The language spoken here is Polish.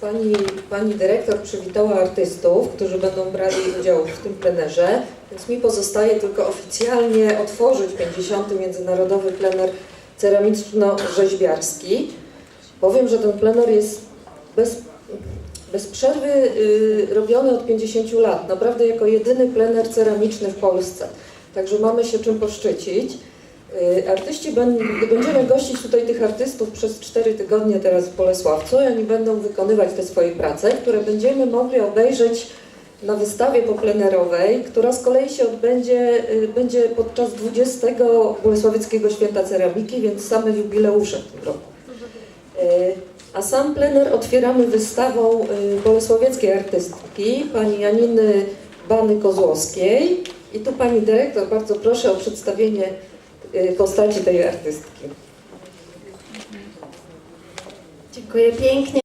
pani, pani dyrektor przywitała artystów, którzy będą brali udział w tym plenerze, więc mi pozostaje tylko oficjalnie otworzyć 50. Międzynarodowy Plener Ceramiczno-Rzeźbiarski. Powiem, że ten plener jest bez, bez przerwy y, robiony od 50 lat, naprawdę jako jedyny plener ceramiczny w Polsce. Także mamy się czym poszczycić. Y, Artyści, będziemy gościć tutaj tych artystów przez 4 tygodnie teraz w Bolesławcu i oni będą wykonywać te swoje prace, które będziemy mogli obejrzeć na wystawie poplenerowej, która z kolei się odbędzie y, będzie podczas 20. Bolesławieckiego Święta Ceramiki, więc same jubileusze w tym roku. Y, A sam plener otwieramy wystawą bolesławieckiej artystki, pani Janiny Bany-Kozłowskiej. I tu pani dyrektor, bardzo proszę o przedstawienie postaci tej artystki. Dziękuję pięknie.